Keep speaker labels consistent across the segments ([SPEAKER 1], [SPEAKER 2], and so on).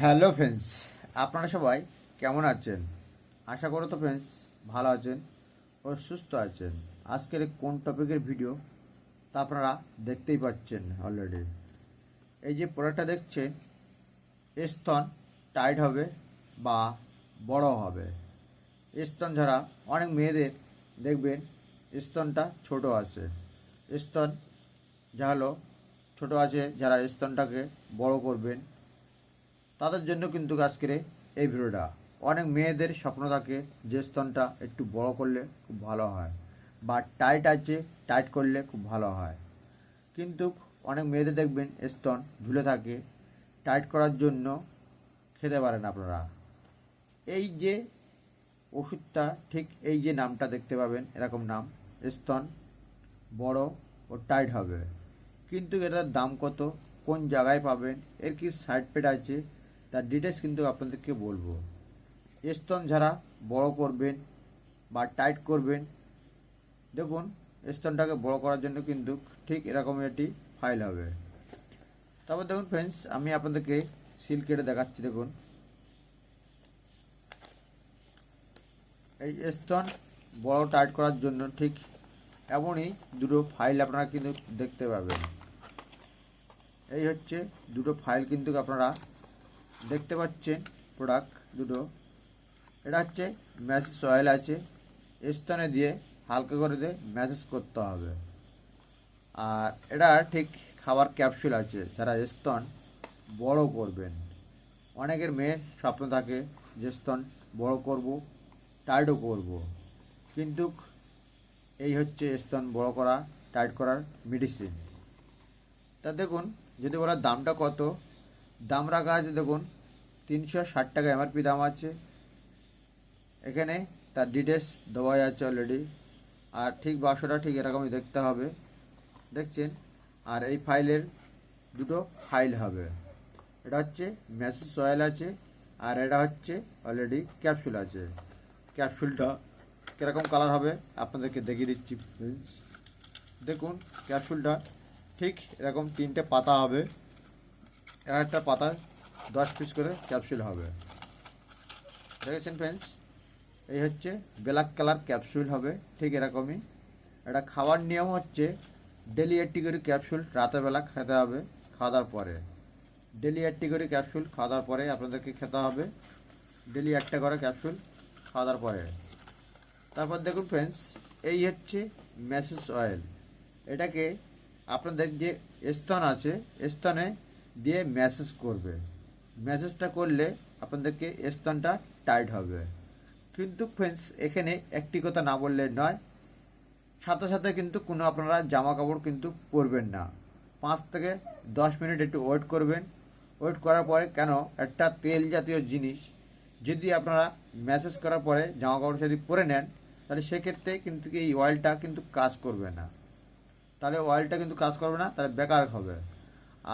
[SPEAKER 1] Hello friends, আপনারা সবাই কেমন আছেন? আশা করো তো ফ্রেন্ডস ভালো আছেন ও সুস্থ আছেন। আজকের কোন টপিকের ভিডিও তা আপনারা দেখতেই পাচ্ছেন অলরেডি এই যে প্রোডাক্টটা দেখছেন স্তন টাইট হবে বা বড় হবে। স্তন ছাড়া অনেক মেয়েদের দেখবেন স্তনটা ছোট আছে। স্তন যা হলো ছোট আছে, যারা স্তনটাকে বড় করবেন তাদের জন্য কিন্তু আজকের এই ভিডিওটা। অনেক মেয়েদের স্বপ্ন থাকে যে স্তনটা একটু বড় করলে খুব ভালো হয়, বা টাইট আছে টাইট করলে খুব ভালো হয়। কিন্তু অনেক মেয়েদের দেখবেন স্তন ঝুলে থাকে টাইট করার জন্য খেতে পারেন আপনারা। এই যে ওষুধটা, ঠিক এই যে নামটা দেখতে পাবেন, এরকম নাম, স্তন বড় ও টাইট হবে। কিন্তু এটার দাম কত, কোন জায়গায় পাবেন, এর কি সাইড পেট আছে তার ডিটেলস কিন্তু আপনাদেরকে বলব। স্তন যারা বড় করবেন বা টাইট করবেন, দেখুন স্তনটাকে বড় করার জন্য কিন্তু ঠিক এরকম একটি ফাইল হবে। তারপর দেখুন ফ্রেন্ডস আমি আপনাদেরকে সিল কেটে দেখাচ্ছি, দেখুন। এই স্তন বড় টাইট করার জন্য ঠিক এমনই দুটো ফাইল আপনারা কিন্তু দেখতে পাবেন। এই হচ্ছে দুটো ফাইল কিন্তু আপনারা দেখতে পাচ্ছেন প্রোডাক্ট দুটো। এটা হচ্ছে ম্যাসেজ অয়েল আছে। স্তনে দিয়ে হালকা করে দিয়ে ম্যাসেজ করতে হবে। আর এটা ঠিক খাবার ক্যাপসুল আছে, যারা স্তন বড় করবেন। অনেকের মেয়ের স্বপ্ন থাকে যে স্তন বড় করব টাইটও করব। কিন্তু এই হচ্ছে স্তন বড় করা টাইট করার মেডিসিন তা দেখুন, যদি বলার দামটা কত দাম গাছ দেখুন, তিনশো ষাট টাকা এমআরপি দাম আছে। এখানে তার ডিটেলস দেওয়া আছে অলরেডি আর ঠিক বাক্সটা ঠিক এরকমই দেখতে হবে। দেখছেন? আর এই ফাইলের দুটো ফাইল হবে। এটা হচ্ছে ম্যাসেজ অয়েল আছে, আর এটা হচ্ছে অলরেডি ক্যাপসুল আছে। ক্যাপসুলটা কীরকম কালার হবে আপনাদেরকে দেখিয়ে দিচ্ছি। দেখুন ক্যাপসুলটা ঠিক এরকম তিনটে পাতা হবে। একটা পাতা, দশ পিস করে ক্যাপসুল হবে। দেখেছেন ফ্রেন্ডস এই হচ্ছে ব্ল্যাক কালার ক্যাপসুল হবে, ঠিক এরকমই। এটা খাওয়ার নিয়ম হচ্ছে ডেলি একটি করে ক্যাপসুল রাতেরবেলা খেতে হবে খাওয়া দাওয়ার পরে। ডেলি একটি করে ক্যাপসুল খাওয়া দাওয়ার পরে আপনাদেরকে খেতে হবে ডেলি একটা করে ক্যাপসুল খাওয়া দাওয়ার পরে। তারপর দেখুন ফ্রেন্ডস এই হচ্ছে ম্যাসেজ অয়েল এটাকে আপনাদের যে স্তন আছে, স্তনে দিয়ে ম্যাসেজ করবে। ম্যাসেজটা করলে আপনাদেরকে স্তনটা টাইট হবে। কিন্তু ফ্রেন্ডস এখানে একটি কথা না বললে নয়। সাথে সাথে কিন্তু কোনো আপনারা জামা কাপড় কিন্তু পরবেন না। পাঁচ থেকে দশ মিনিট একটু ওয়েট করবেন। ওয়েট করার পরে কেন? একটা তেল জাতীয় জিনিস। যদি আপনারা ম্যাসেজ করার পরে জামা কাপড় যদি পরে নেন, তাহলে সেক্ষেত্রে কিন্তু এই অয়েলটা কিন্তু কাজ করবে না। তাহলে অয়েলটা কিন্তু কাজ করবে না, তাহলে বেকার হবে।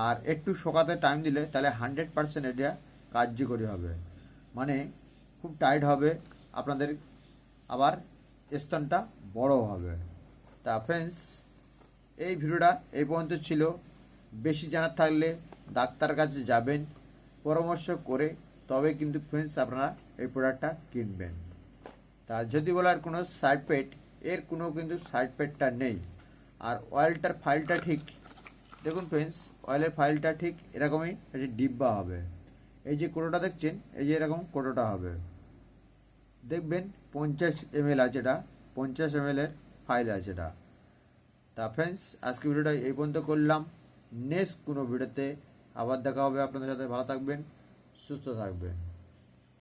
[SPEAKER 1] আর একটু শোকাতে টাইম দিলে তাহলে হান্ড্রেড পারসেন্ট এটা কার্যকরী হবে। মানে খুব টাইট হবে, আপনাদের আবার স্তনটা বড় হবে। তা ফ্রেন্ডস এই ভিডিওটা এই পর্যন্ত ছিল। বেশি জানার থাকলে ডাক্তার কাছে যাবেন, পরামর্শ করে তবে কিন্তু ফ্রেন্ডস আপনারা এই প্রোডাক্টটা কিনবেন। তা যদি বলার কোনো সাইড পেট এর কোনো কিন্তু সাইড পেটটা নেই। আর অয়েলটার ফাইলটা ঠিক দেখুন ফ্রেন্ডস অয়েলের ফাইলটা ঠিক এরকমই একটি ডিব্বা হবে। এই যে কোটোটা দেখছেন, এই যে এরকম কোটোটা হবে। দেখবেন পঞ্চাশ এম এল আছে এটা, পঞ্চাশ এম এর ফাইল আছে এটা। তা ফ্রেন্ডস আজকে ভিডিওটা এই পর্যন্ত করলাম। নেক্সট কোনো ভিডিওতে আবার দেখা হবে আপনাদের সাথে। ভালো থাকবেন, সুস্থ থাকবেন।